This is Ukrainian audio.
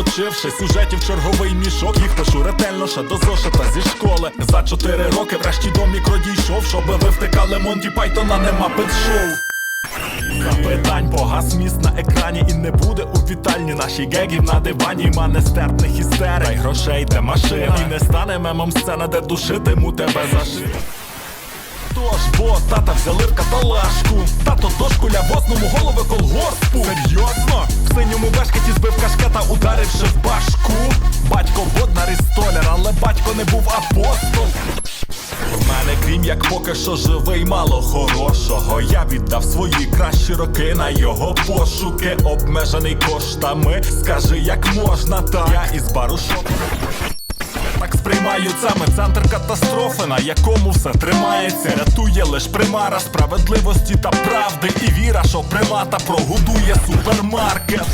учивши сюжетів черговий мішок. Їх пишу ретельно ще до зошита зі школи. За чотири роки врешті до мікро дійшов, щоб ви втикали Монті Пайтона, нема пет-шоу. Запитань погас міст на екрані і не буде у вітальні нашій гегів на дивані, ма нестерпних істерик Дай грошей, де машина І не стане мемом сцена, де душитиму тебе за ши- Тож, бо тата взяли в каталажку Тато дошкуля возному голови колгоспу бешкеті збив кашкета, ударивши в башку Батько воднар і столяр, але батько не був апостол в мене крім як поки що живий, мало хорошого. Я віддав свої кращі роки на його пошуки, обмежений коштами. Скажи, як можна так? Я із бару шоп. Так сприймають саме центр катастрофи, на якому все тримається. Рятує лиш примара справедливості та правди. І віра, що примата прогодує супермаркет.